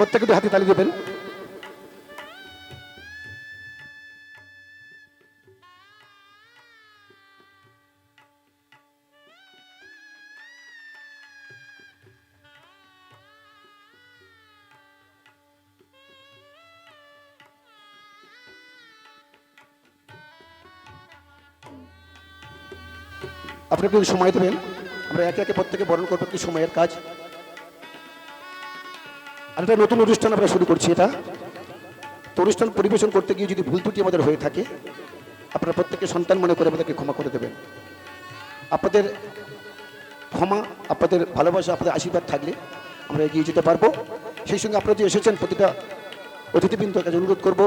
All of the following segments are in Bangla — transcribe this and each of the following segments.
প্রত্যেকে একটু হাতে তালি দেবেন। আপনি একটু সময় দেবেন, আমরা একে একে প্রত্যেকে বরণ করব, কি সময়ের কাজ? আর একটা নতুন অনুষ্ঠান আমরা শুরু করছি এটা। তো অনুষ্ঠান পরিবেশন করতে গিয়ে যদি ভুল ত্রুটি আমাদের হয়ে থাকে, আপনারা প্রত্যেকে সন্তান মনে করে আমাদেরকে ক্ষমা করে দেবেন। আপনাদের ক্ষমা, আপনাদের ভালোবাসা, আপনাদের আশীর্বাদ থাকলে আমরা এগিয়ে যেতে পারব। সেই সঙ্গে আপনারা যে এসেছেন, প্রতিটা অতিথিবৃন্দর কাছে অনুরোধ করব,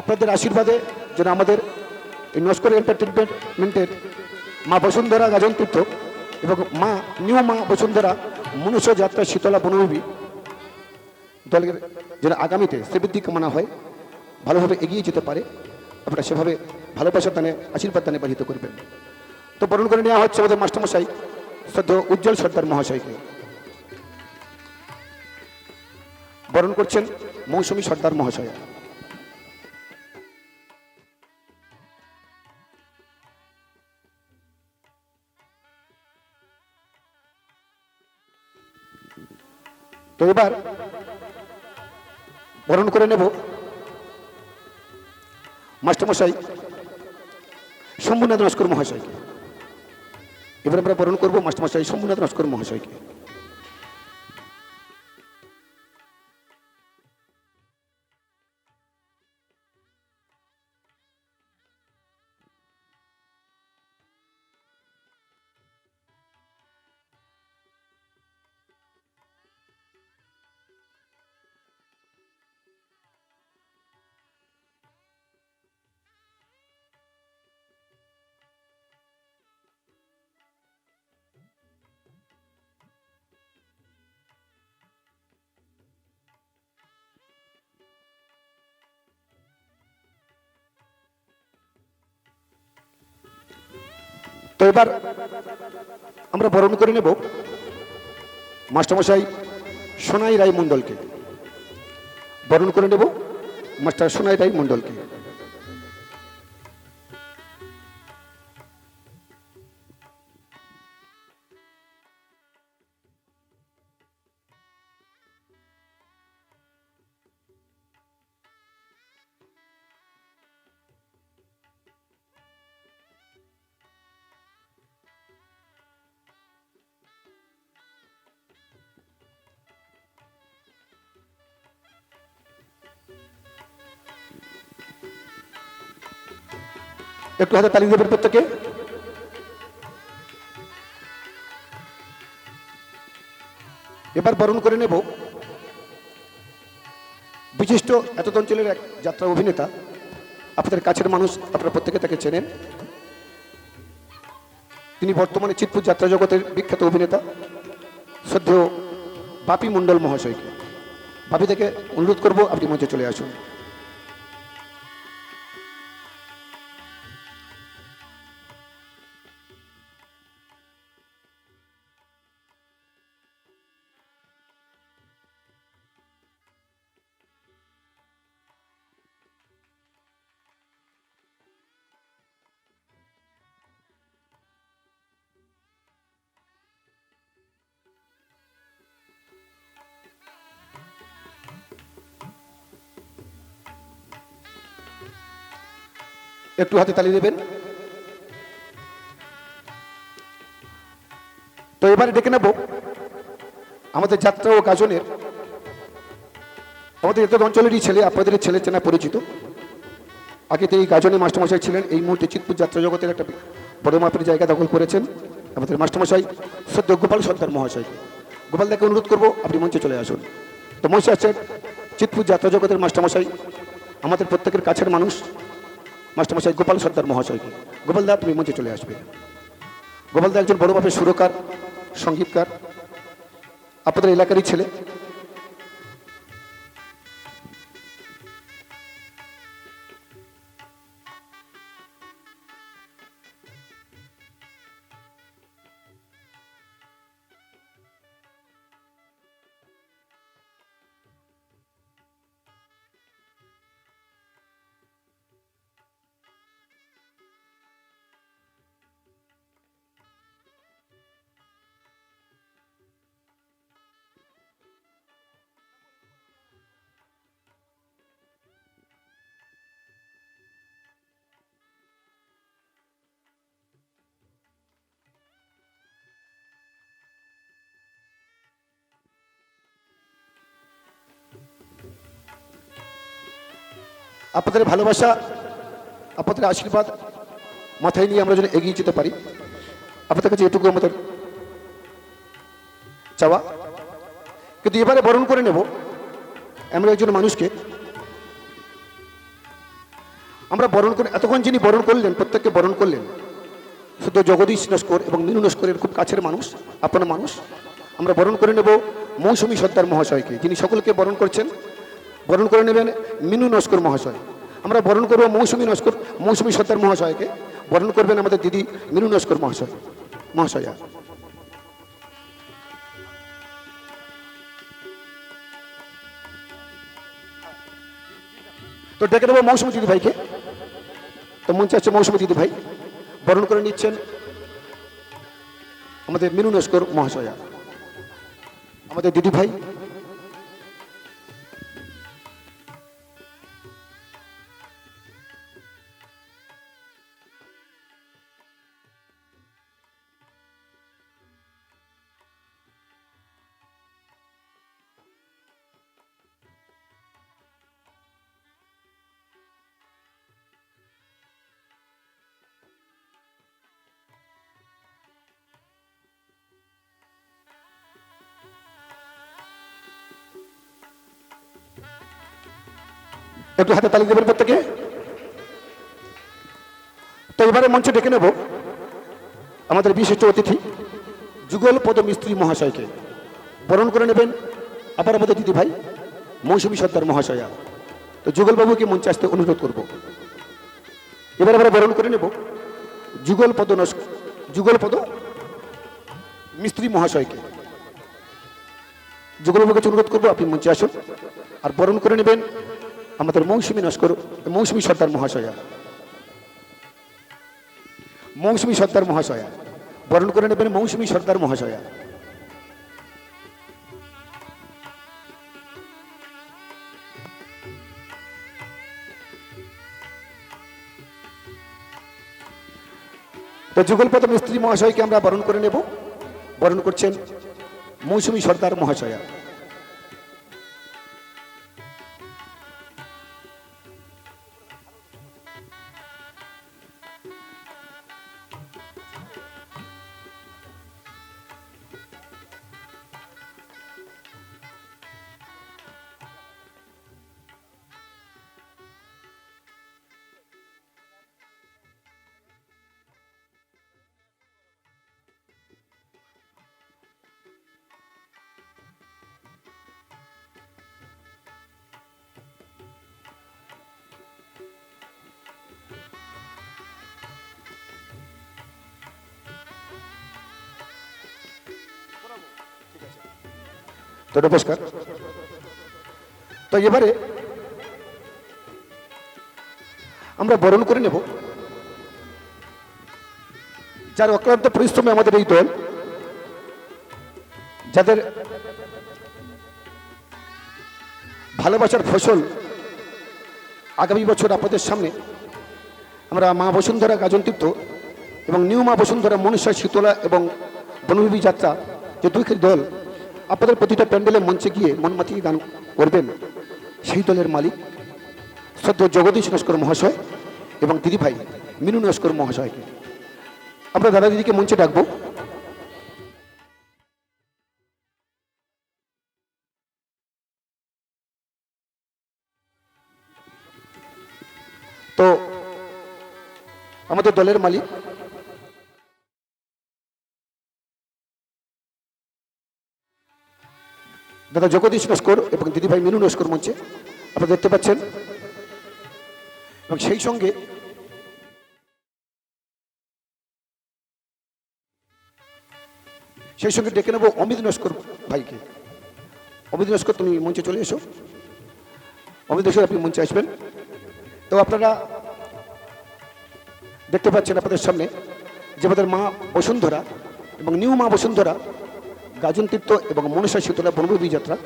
আপনাদের আশীর্বাদে যেন আমাদের এই নস্কর এন্টারটেনমেন্টের মা বসুন্ধরা গাজন তীর্থ এবং মা, নিউ মা বসুন্ধরা মনুষ্য যাত্রা শীতলা বনভূমি দলের যেন আগামীতে শ্রীবৃদ্ধি কামনা হয়, ভালোভাবে এগিয়ে যেতে পারে, আপনারা সেভাবে ভালোবাসার দানে আশীর্বাদ দানে বাহিত করবেন। তো বরণ করে নেওয়া হচ্ছে আমাদের মাস্টারমশাই, শ্রদ্ধ উজ্জ্বল সর্দার মহাশয়কে। বরণ করছেন মৌসুমী সর্দার মহাশয়। তো এবার বরণ করে নেব। মাস্টারমশাই, শম্ভুনাথ নস্কর মহাশয়কে এবার আমরা বরণ করব মাস্টারমশাই, শম্ভুনাথ নস্কর মহাশয়কে এবার আমরা বরণ করে নেব মাস্টারমশাই সোনাই রায় মণ্ডলকে। বরণ করে নেব মাস্টার সোনাই রায় মণ্ডলকে। একটু হাতে তালি দেবেন প্রত্যেকে এবার বরণ করে নেব বিশিষ্ট এত অঞ্চলের এক যাত্রা অভিনেতা। আপনাদের কাছের মানুষ আপনারা প্রত্যেকে তাকে চেনেন। তিনি বর্তমানে চিতপুর যাত্রা জগতের বিখ্যাত অভিনেতা। শ্রদ্ধেয় বাপি মণ্ডল মহাশয়কে। বাপি থেকে অনুরোধ করব আপনি মঞ্চে চলে আসুন। একটু হাতে তালি দেবেন। তো এবারে ডেকে নেব। আমাদের যাত্রা ও গাজনের, আমাদের এত অঞ্চলেরই ছেলে আপনাদের ছেলে চেনা পরিচিত। আগে তো এই গাজনে মাস্টারমশাই ছিলেন, এই মুহূর্তে চিতপুর যাত্রা জগতের একটা বড় মাপের জায়গা দখল করেছেন আমাদের মাস্টারমশাই সদ্য গোপাল সর্দার মহাশয়। গোপাল দাকে অনুরোধ করব, আপনি মঞ্চে চলে আসুন। তো মঞ্চে আসছেন চিতপুর যাত্রা জগতের মাস্টারমশাই, আমাদের প্রত্যেকের কাছের মানুষ। মাস্টারমশাই গোপাল সর্দার মহাশয়কে গোপাল দা তুমি মঞ্চে চলে আসবে। গোপাল দা একজন বড় বাপের সুরকার সঙ্গীতকার আপনাদের এলাকারই ছেলে। আপনাদের ভালোবাসা, আপনাদের আশীর্বাদ মাথায় নিয়ে আমরা যেন এগিয়ে যেতে পারি। আপনাদের কাছে এটুকু আমাদের চাওয়া। কিন্তু এবারে বরণ করে নেব এমন একজন মানুষকে। আমরা বরণ করে, এতক্ষণ যিনি বরণ করলেন, প্রত্যেককে বরণ করলেন। শুধু জগদীশ নস্কর এবং মিনু নস্করের খুব কাছের মানুষ, আপনার মানুষ। আমরা বরণ করে নেব মৌসুমী সর্দার মহাশয়কে, যিনি সকলকে বরণ করছেন। বরণ করে নেবেন মিনু নস্কর মহাশয়। আমরা বরণ করব মৌসুমী নস্কর, মৌসুমী সর্দার মহাশয়কে। বরণ করবেন আমাদের দিদি মিনু নস্কর মহাশয়। মহাশয়া। তো ডেকে দেবো মৌসুমী দিদি ভাইকে। তো মঞ্চে আছে মৌসুমী দিদি ভাই বরণ করে নিচ্ছেন আমাদের মিনু নস্কর মহাশয়া। আমাদের দিদি ভাই একটু হাতে তালি দেবেন প্রত্যেকে? তো এবারে মঞ্চে ডেকে নেব আমাদের বিশিষ্ট অতিথি, যুগল পদ মিস্ত্রি মহাশয়কে। বরণ করে নেবেন আবার আমাদের দিদি ভাই, মৌসুমী সর্দার মহাশয়া। তো যুগলবাবুকে মঞ্চে আসতে অনুরোধ করব? এবার আমরা বরণ করে নেব যুগল পদ নস্ক যুগল পদ মিস্ত্রি মহাশয়কে। যুগলবাবুকে অনুরোধ করব? আপনি মঞ্চে আসুন। আর বরণ করে নেবেন আমাদের মৌসুমী নস্কর মৌসুমী সর্দার মহাশয়া। মৌসুমী সর্দার মহাশয়া। বরণ করে নেবেন মৌসুমী সর্দার মহাশয়া। তো যুগলপদ মিস্ত্রি মহাশয়কে আমরা বরণ করে নেব। বরণ করছেন মৌসুমী সর্দার মহাশয়া। তো নমস্কার। তো এবারে আমরা বরণ করে নেব। যার অক্লান্ত পরিশ্রমে আমাদের এই দল, যাদের ভালোবাসার ফসল আগামী বছর আপনাদের সামনে, আমরা মা বসুন্ধরা গাজনতীর্থ এবং নিউ মা বসুন্ধরা মনুষ্য শীতলা এবং বনভূমি যাত্রা যে দুইটি দল আপনাদের প্রতিটা প্যান্ডেলে মঞ্চে গিয়ে মন মাতিয়ে গান করবেন। সেই দলের মালিক সদ্য জগদীশ নস্কর মহাশয় এবং দিদিভাই মিনু নস্কর মহাশয়কে আমরা দাদা দিদিকে মঞ্চে ডাকবো। তো, আমাদের দলের মালিক দাদা জগদীশ নস্কর এবং দিদিভাই মিনু নস্কর মঞ্চে আপনারা দেখতে পাচ্ছেন। এবং সেই সঙ্গে সেই সঙ্গে ডেকে নেব অমিত নস্কর ভাইকে। অমিত নস্কর, তুমি মঞ্চে চলে এসো। অমিত নস্কর, আপনি মঞ্চে আসবেন। তো আপনারা দেখতে পাচ্ছেন আপনাদের সামনে যে আমাদের মা বসুন্ধরা এবং নিউ মা বসুন্ধরা গাজন তীর্থ এবং মনসা শীতলা বনভূমি যাত্রা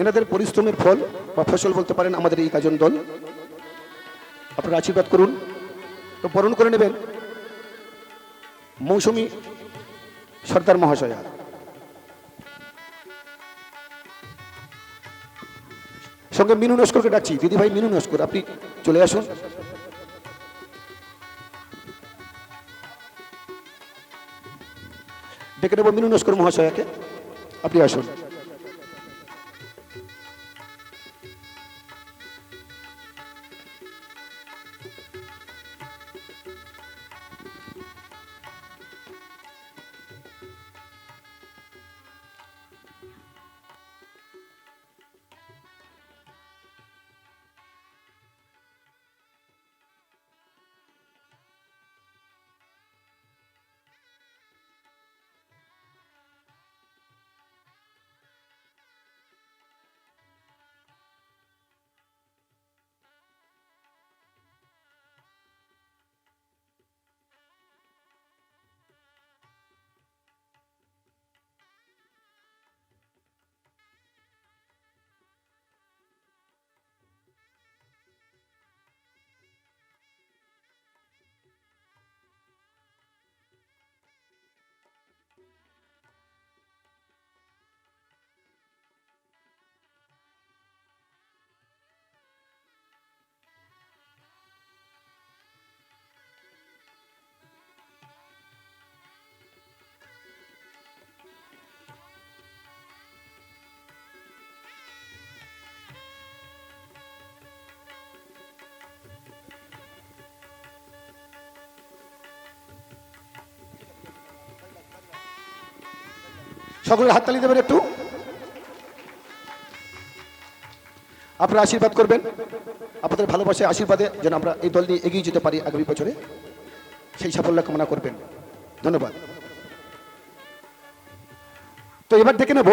এনাদের পরিশ্রমের ফল বা ফসল বলতে পারেন আমাদের এই গাজন দল। আপনারা আশীর্বাদ করুন। তো বরণ করে নেবেন মৌসুমি সর্দার মহাশয়া। সঙ্গে মিনু নস্করকে ডাকছি। দিদি ভাই মিনু নস্কর, আপনি চলে আসুন। ডেকে নেব মিনু নস্কর মহাশয়াকে। আপনি আসুন। সকলের হাততালি দেবেন একটু। আপনারা আশীর্বাদ করবেন। আপনাদের ভালোবাসে আশীর্বাদে যেন আমরা এই দল নিয়ে এগিয়ে যেতে পারি আগামী বছরে। সেই সাফল্য কামনা করবেন। ধন্যবাদ। তো এবার দেখে নেব